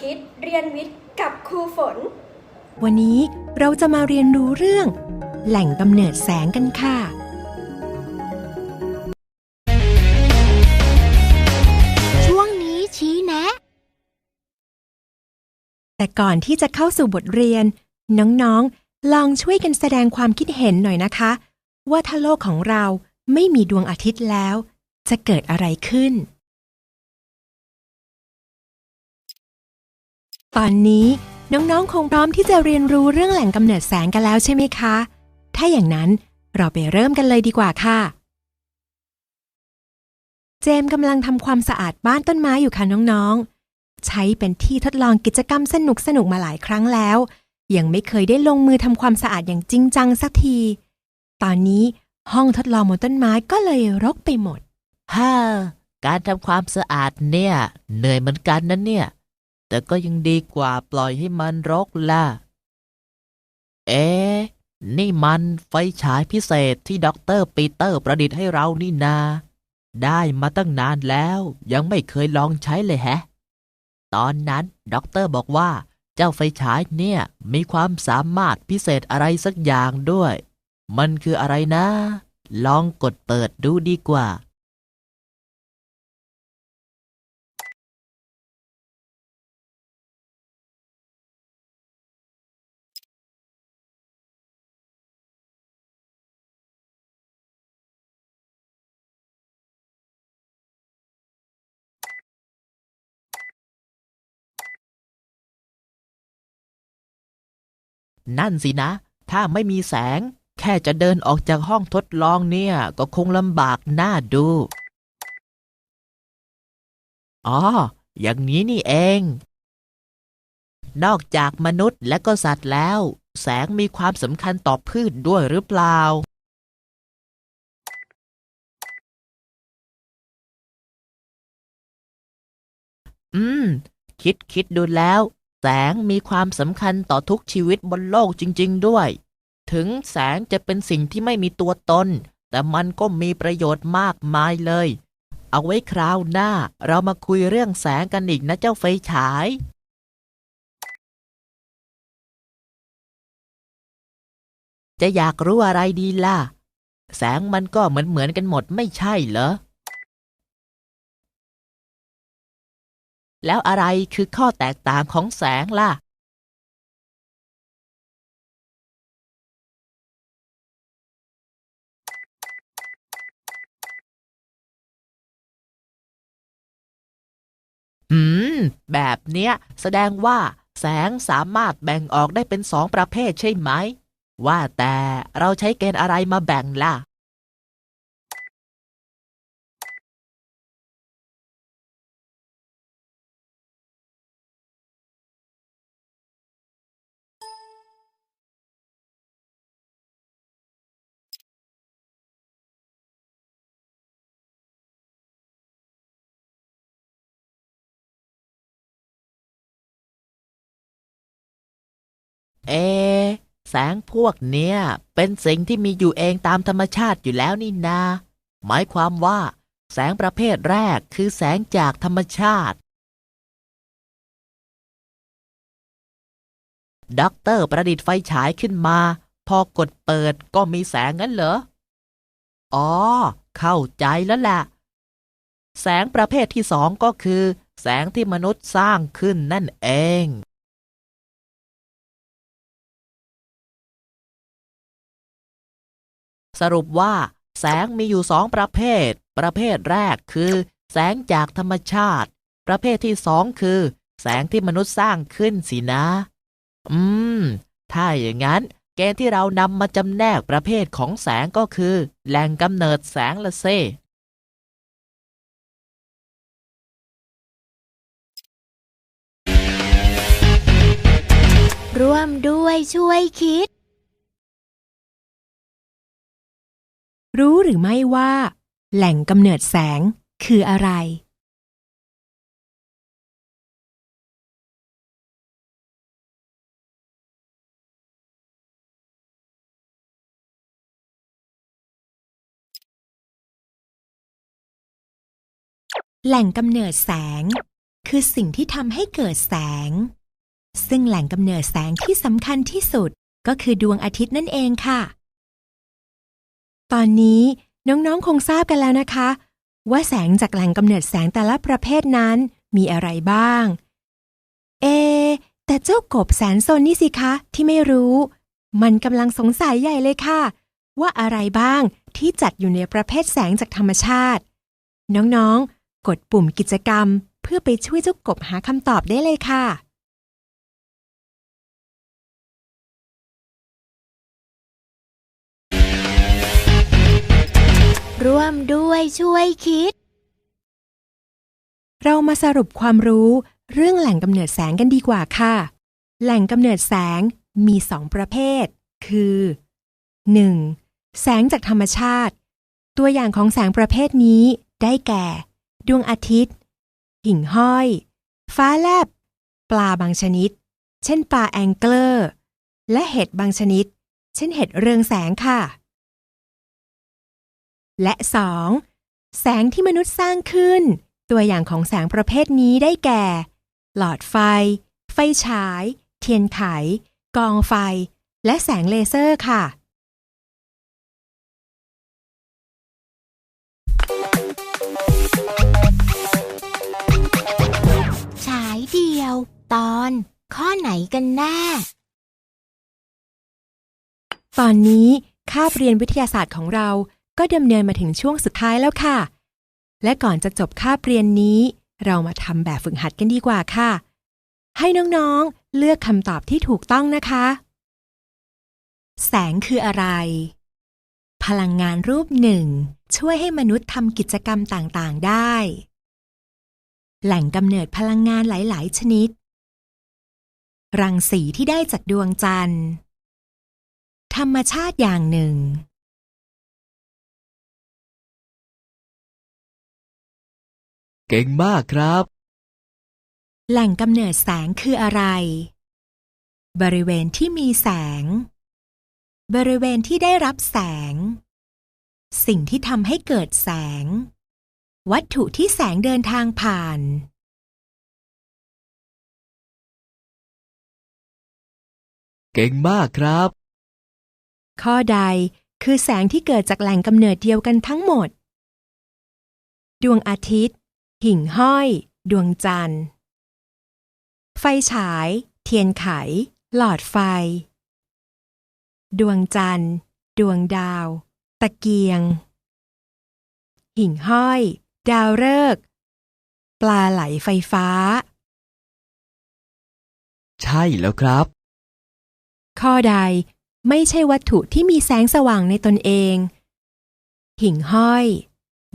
คิดเรียนวิทย์กับครูฝน วันนี้เราจะมาเรียนรู้เรื่อง แหล่งกำเนิดแสงกันค่ะ ช่วงนี้ชี้แนะ แต่ก่อนที่จะเข้าสู่บทเรียน น้องๆ ลองช่วยกันแสดงความคิดเห็นหน่อยนะคะ ว่าถ้าโลกของเราไม่มีดวงอาทิตย์แล้ว จะเกิดอะไรขึ้น ตอนนี้น้องๆ คงพร้อมที่จะเรียนรู้เรื่องแหล่งกำเนิดแสงกันแล้วใช่ไหมคะ ถ้าอย่างนั้นเราไปเริ่มกันเลยดีกว่าค่ะ เจมกำลังทำความสะอาดบ้านต้นไม้อยู่ค่ะน้องๆ ใช้เป็นที่ทดลองกิจกรรมสนุกๆมาหลายครั้งแล้ว ยังไม่เคยได้ลงมือทำความสะอาดอย่างจริงจังสักที ตอนนี้ห้องทดลองบนต้นไม้ก็เลยรกไปหมดฮ่าการทำความสะอาดเนี่ย เหนื่อยเหมือนกันนะเนี่ย แต่ก็ยังดีกว่าปล่อยให้มันรกล่ะ เอ๊นี่มันไฟฉายพิเศษที่ด็อกเตอร์ปีเตอร์ประดิษฐ์ให้เรานี่นา ได้มาตั้งนานแล้วยังไม่เคยลองใช้เลยแฮะ ตอนนั้นด็อกเตอร์บอกว่าเจ้าไฟฉายเนี่ยมีความสามารถพิเศษอะไรสักอย่างด้วย มันคืออะไรนะ ลองกดเปิดดูดีกว่า นั่นสินะ ถ้าไม่มีแสง แค่จะเดินออกจากห้องทดลองเนี่ย ก็คงลำบากน่าดู อ๋อ อย่างนี้นี่เอง นอกจากมนุษย์และก็สัตว์แล้ว แสงมีความสำคัญต่อพืชด้วยหรือเปล่า อืม คิดคิดดูแล้ว แสงมีความสำคัญต่อทุกชีวิตบนโลกจริง ๆ ด้วย ถึงแสงจะเป็นสิ่งที่ไม่มีตัวตน แต่มันก็มีประโยชน์มากมายเลย เอาไว้คราวหน้าเรามาคุยเรื่องแสงกันอีกนะเจ้าไฟฉาย จะอยากรู้อะไรดีล่ะ แสงมันก็เหมือนเหมือนๆกันหมดไม่ใช่เหรอ แล้วอะไรคือข้อแตกต่างของแสงล่ะหืม แบบเนี้ย แสดงว่า แสงสามารถแบ่งออกได้เป็นสองประเภทใช่ไหม ว่าแต่เราใช้เกณฑ์อะไรมาแบ่งล่ะ เอ แสงพวกเนี้ยเป็นสิ่งที่มีอยู่เองตามธรรมชาติอยู่แล้วนี่นา หมายความว่า แสงประเภทแรกคือแสงจากธรรมชาติ ด็อกเตอร์ประดิษฐ์ไฟฉายขึ้นมา พอกดเปิดก็มีแสงงั้นเหรอ อ๋อ เข้าใจแล้วแหละ แสงประเภทที่สองก็คือ แสงที่มนุษย์สร้างขึ้นนั่นเอง สรุปว่า แสงมีอยู่สองประเภท ประเภทแรกคือ แสงจากธรรมชาติ ประเภทที่สองคือ แสงที่มนุษย์สร้างขึ้นสินะ อืม ถ้าอย่างนั้น เกณฑ์ที่เรานำมาจำแนกประเภทของแสงก็คือ แหล่งกำเนิดแสงละเซร่วมด้วยช่วยคิด รู้หรือไม่ว่า แหล่งกำเนิดแสงคืออะไร แหล่งกำเนิดแสง คือสิ่งที่ทำให้เกิดแสง ซึ่งแหล่งกำเนิดแสงที่สำคัญที่สุดก็คือดวงอาทิตย์นั่นเองค่ะ ตอนนี้น้องๆคงทราบกันแล้วนะคะ ว่าแสงจากแหล่งกำเนิดแสงแต่ละประเภทนั้นมีอะไรบ้าง เอ แต่เจ้ากบแสนซนนี่สิคะ ที่ไม่รู้ มันกำลังสงสัยใหญ่เลยค่ะ ว่าอะไรบ้างที่จัดอยู่ในประเภทแสงจากธรรมชาติ น้องๆ กดปุ่มกิจกรรม เพื่อไปช่วยเจ้ากบหาคำตอบได้เลยค่ะ ร่วมด้วยช่วยคิด เรามาสรุปความรู้เรื่องแหล่งกำเนิดแสงกันดีกว่าค่ะ แหล่งกำเนิดแสงมีสองประเภท คือ 1. แสงจากธรรมชาติ ตัวอย่างของแสงประเภทนี้ได้แก่ ดวงอาทิตย์ หิ่งห้อย ฟ้าแลบ ปลาบางชนิด เช่นปลาแองเกิลอร์ และเห็ดบางชนิด เช่นเห็ดเรืองแสงค่ะ และ 2. แสงที่มนุษย์สร้างขึ้น ตัวอย่างของแสงประเภทนี้ได้แก่ หลอดไฟ ไฟฉาย เทียนไข กองไฟ และแสงเลเซอร์ค่ะ ฉายเดียว ตอน ข้อไหนกันแน่ ตอนนี้คาบเรียนวิทยาศาสตร์ของเรา ก็ดำเนินมาถึงช่วงสุดท้ายแล้วค่ะ และก่อนจะจบคาบเรียนนี้ เรามาทำแบบฝึกหัดกันดีกว่าค่ะ ให้น้องๆ เลือกคำตอบที่ถูกต้องนะคะ แสงคืออะไร พลังงานรูปหนึ่ง ช่วยให้มนุษย์ทำกิจกรรมต่างๆได้ แหล่งกำเนิดพลังงานหลาย ๆ ชนิด รังสีที่ได้จากดวงจันทร์ ธรรมชาติอย่างหนึ่ง เก่งมากครับ แหล่งกำเนิดแสงคืออะไร บริเวณที่มีแสง บริเวณที่ได้รับแสง สิ่งที่ทำให้เกิดแสง วัตถุที่แสงเดินทางผ่าน เก่งมากครับ ข้อใดคือแสงที่เกิดจากแหล่งกำเนิดเดียวกันทั้งหมด ดวงอาทิตย์ หิ่งห้อย ดวงจันทร์ ไฟฉาย เทียนไข หลอดไฟ ดวงจันทร์ ดวงดาว ตะเกียง หิ่งห้อย ดาวฤกษ์ปลาไหลไฟฟ้า ใช่แล้วครับ ข้อใดไม่ใช่วัตถุที่มีแสงสว่างในตนเอง หิ่งห้อย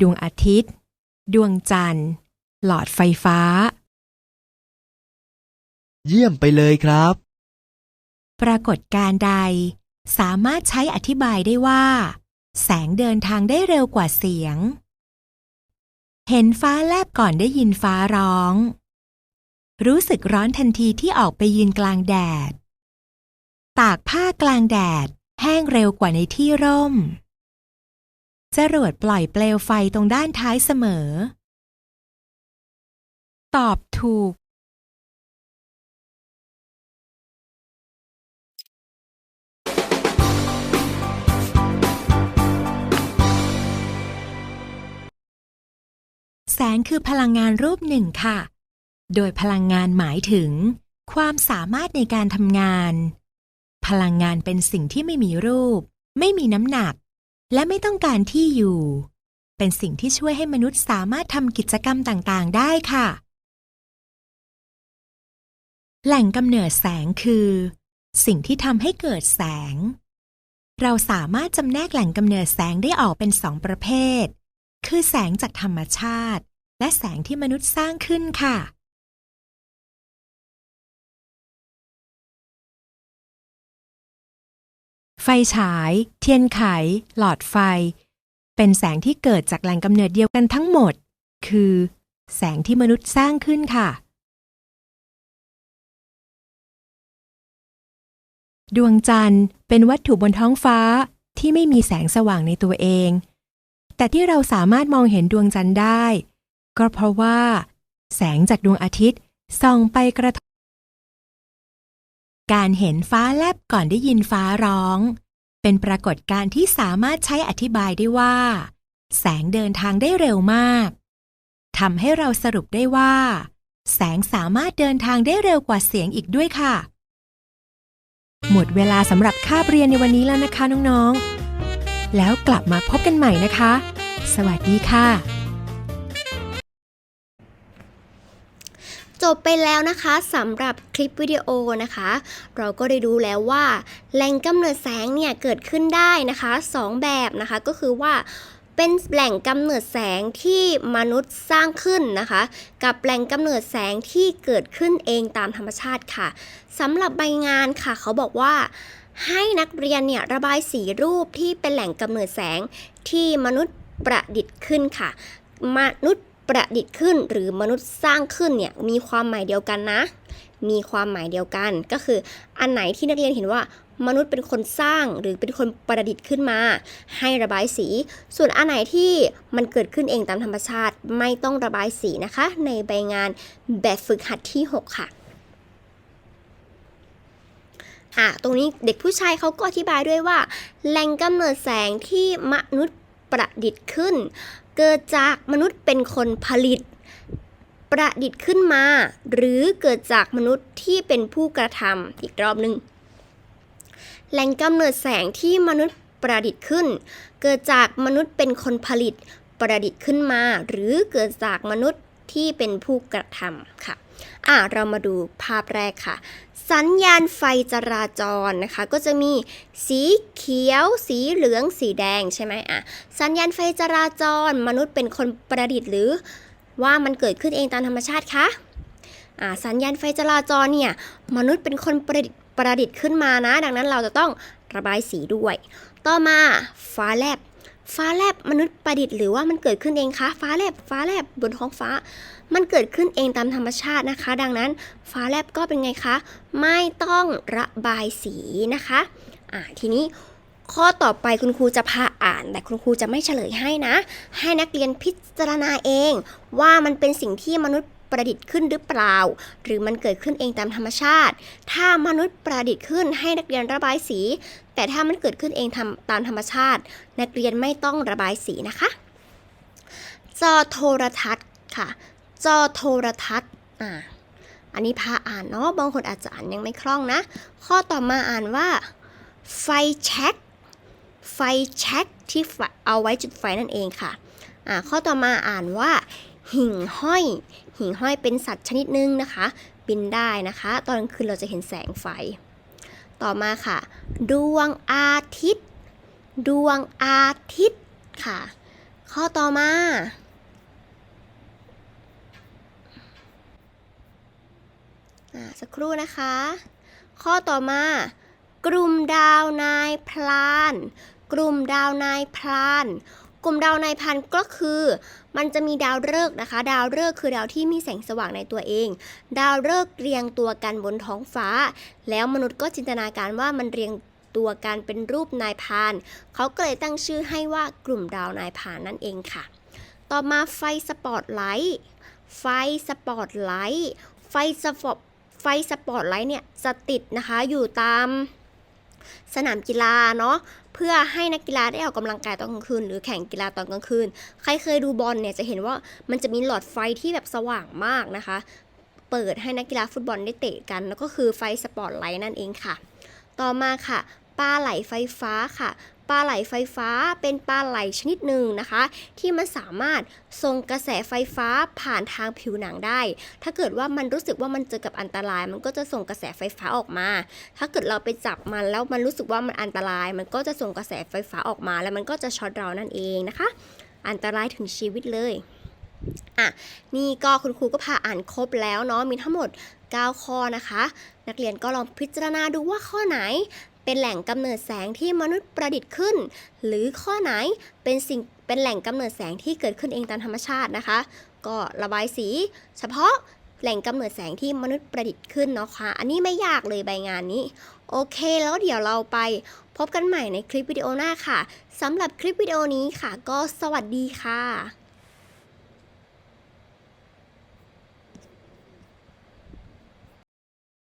ดวงอาทิตย์ ดวงจันทร์ หลอดไฟฟ้า เยี่ยมไปเลยครับ ปรากฏการณ์ใด สามารถใช้อธิบายได้ว่า แสงเดินทางได้เร็วกว่าเสียง เห็นฟ้าแลบก่อนได้ยินฟ้าร้อง รู้สึกร้อนทันทีที่ออกไปยืนกลางแดด ตากผ้ากลางแดดแห้งเร็วกว่าในที่ร่ม จรวดปล่อยเปลวไฟตรงด้านท้ายเสมอ ตอบถูก แสงคือพลังงานรูปหนึ่งค่ะ โดยพลังงานหมายถึง ความสามารถในการทำงาน พลังงานเป็นสิ่งที่ไม่มีรูป ไม่มีน้ำหนัก และไม่ต้องการที่อยู่ เป็นสิ่งที่ช่วยให้มนุษย์สามารถทำกิจกรรมต่างๆ ได้ค่ะ แหล่งกำเนิดแสงคือ สิ่งที่ทำให้เกิดแสง เราสามารถจำแนกแหล่งกำเนิดแสงได้ออกเป็นสองประเภท คือแสงจากธรรมชาติ และแสงที่มนุษย์สร้างขึ้นค่ะ ไฟฉาย เทียนไข หลอดไฟ เป็นแสงที่เกิดจากแหล่งกำเนิดเดียวกันทั้งหมด คือ แสงที่มนุษย์สร้างขึ้นค่ะ ดวงจันทร์เป็นวัตถุบนท้องฟ้าที่ไม่มีแสงสว่างในตัวเอง แต่ที่เราสามารถมองเห็นดวงจันทร์ได้ ก็เพราะว่า แสงจากดวงอาทิตย์ส่องไปกระทบ การเห็นฟ้าแลบก่อนได้ยินฟ้าร้อง เป็นปรากฏการณ์ที่สามารถใช้อธิบายได้ว่า แสงเดินทางได้เร็วมากทำให้เราสรุปได้ว่า แสงสามารถเดินทางได้เร็วกว่าเสียงอีกด้วยค่ะ หมดเวลาสำหรับคาบเรียนในวันนี้แล้วนะคะน้องๆ แล้วกลับมาพบกันใหม่นะคะ สวัสดีค่ะ จบไปแล้วนะคะสำหรับคลิปวิดีโอนะคะ เราก็ได้ดูแล้วว่าแหล่งกำเนิดแสงเนี่ยเกิดขึ้นได้นะคะสองแบบนะคะก็คือว่าเป็นแหล่งกำเนิดแสงที่มนุษย์สร้างขึ้นนะคะ กับแหล่งกำเนิดแสงที่เกิดขึ้นเองตามธรรมชาติค่ะสำหรับใบงานค่ะ เขาบอกว่าให้นักเรียนเนี่ยระบายสีรูปที่เป็นแหล่งกำเนิดแสงที่มนุษย์ประดิษฐ์ขึ้นค่ะ มนุษย์ ประดิษฐ์ขึ้นหรือมนุษย์สร้างขึ้นเนี่ยมีความหมายเดียวกันนะ มีความหมายเดียวกัน ก็คืออันไหนที่นักเรียนเห็นว่ามนุษย์เป็นคนสร้างหรือเป็นคนประดิษฐ์ขึ้นมา ให้ระบายสี ส่วนอันไหนที่มันเกิดขึ้นเองตามธรรมชาติไม่ต้องระบายสีนะคะ ในใบงานแบบฝึกหัดที่ 6 ค่ะอะตรงนี้เด็กผู้ชายเขาก็อธิบายด้วยว่า แหล่งกำเนิดแสงที่มนุษย์ประดิษฐ์ขึ้น เกิดจากมนุษย์เป็นคนผลิต ประดิษฐ์ขึ้นมา หรือเกิดจากมนุษย์ที่เป็นผู้กระทำอีกรอบหนึ่งแหล่งกำเนิดแสงที่มนุษย์ประดิษฐ์ขึ้น เกิดจากมนุษย์เป็นคนผลิต ประดิษฐ์ขึ้นมา หรือเกิดจากมนุษย์ที่เป็นผู้กระทำค่ะ อะ เรามาดูภาพแรกค่ะ สัญญาณไฟจราจรนะคะ ก็จะมีสีเขียว สีเหลือง สีแดงใช่ไหมอะสัญญาณไฟจราจร มนุษย์เป็นคนประดิษฐ์หรือว่ามันเกิดขึ้นเองตามธรรมชาติคะอ่าสัญญาณไฟจราจรเนี่ยมนุษย์เป็นคนประดิษฐ์ประดิษฐ์ขึ้นมานะ ดังนั้นเราจะต้องระบายสีด้วย ต่อมาฟ้าแลบ ฟ้าแลบมนุษย์ประดิษฐ์หรือว่ามันเกิดขึ้นเองคะฟ้าแลบฟ้าแลบบนท้องฟ้า มันเกิดขึ้นเองตามธรรมชาตินะคะ ดังนั้นฟ้าแลบก็เป็นไงคะ ไม่ต้องระบายสีนะคะอ่าทีนี้ข้อต่อไปคุณครูจะพาอ่าน แต่คุณครูจะไม่เฉลยให้นะ ให้นักเรียนพิจารณาเอง ว่ามันเป็นสิ่งที่มนุษย์ประดิษฐ์ขึ้นหรือเปล่า หรือมันเกิดขึ้นเองตามธรรมชาติ ถ้ามนุษย์ประดิษฐ์ขึ้นให้นักเรียนระบายสี แต่ถ้ามันเกิดขึ้นเองทำตามธรรมชาติ นักเรียนไม่ต้องระบายสีนะคะ จอโทรทัศน์ค่ะ จอโทรทัศน์อ่าอันนี้พาอ่านเนาะบางคนอาจจะอ่านยังไม่คล่องนะ ข้อต่อมาอ่านว่า ไฟแช็กไฟแช็กที่เอาไว้จุดไฟนั่นเองค่ะอ่าข้อต่อมาอ่านว่า หิ่งห้อย หิ่งห้อยเป็นสัตว์ชนิดหนึ่งนะคะ บินได้นะคะ ตอนกลางคืนเราจะเห็นแสงไฟ ต่อมาค่ะ ดวงอาทิตย์ ดวงอาทิตย์ค่ะ ข้อต่อมาอ่าสักครู่นะคะ ข้อต่อมา กลุ่มดาวนายพลาน กลุ่มดาวนายพลาน กลุ่มดาวนายพลานก็คือ มันจะมีดาวฤกษ์นะคะ ดาวฤกษ์คือดาวที่มีแสงสว่างในตัวเอง ดาวฤกษ์เรียงตัวกันบนท้องฟ้า แล้วมนุษย์ก็จินตนาการว่ามันเรียงตัวกันเป็นรูปนายพาน เขาก็เลยตั้งชื่อให้ว่ากลุ่มดาวนายพานนั่นเองค่ะ ต่อมาไฟสปอตไลท์ไฟสปอตไลท์ไฟสปอตไฟสปอตไลท์เนี่ยจะติดนะคะอยู่ตาม สนามกีฬาเนาะเพื่อให้นักกีฬาได้ออกกำลังกายตอนกลางคืน หรือแข่งกีฬาตอนกลางคืน ใครเคยดูบอลเนี่ยจะเห็นว่ามันจะมีหลอดไฟที่แบบสว่างมากนะคะ เปิดให้นักกีฬาฟุตบอลได้เตะกัน แล้วก็คือไฟสปอตไลท์นั่นเองค่ะ ต่อมาค่ะปลาไหลไฟฟ้าค่ะ ลาไหลไฟฟ้าเป็นปลาไหลชนิดหนึ่งนะคะ ที่มันสามารถส่งกระแสไฟฟ้าผ่านทางผิวหนังได้ ถ้าเกิดว่ามันรู้สึกว่ามันเจอกับอันตราย มันก็จะส่งกระแสไฟฟ้าออกมา ถ้าเกิดเราไปจับมันแล้วมันรู้สึกว่ามันอันตราย มันก็จะส่งกระแสไฟฟ้าออกมา แล้วมันก็จะช็อตเรานั่นเองนะคะ อันตรายถึงชีวิตเลยอะนี่ก็คุณครูก็พาอ่านครบแล้วเนาะมีทั้งหมด 9 ข้อนะคะ นักเรียนก็ลองพิจารณาดูว่าข้อไหน เป็นแหล่งกำเนิดแสงที่มนุษย์ประดิษฐ์ขึ้น หรือข้อไหนเป็นสิ่งเป็นแหล่งกำเนิดแสงที่เกิดขึ้นเองตามธรรมชาตินะคะ ก็ระบายสี เฉพาะแหล่งกำเนิดแสงที่มนุษย์ประดิษฐ์ขึ้นเนาะค่ะ อันนี้ไม่ยากเลยใบงานนี้ โอเคแล้วเดี๋ยวเราไปพบกันใหม่ในคลิปวิดีโอหน้าค่ะสำหรับคลิปวิดีโอนี้ค่ะ ก็สวัสดีค่ะ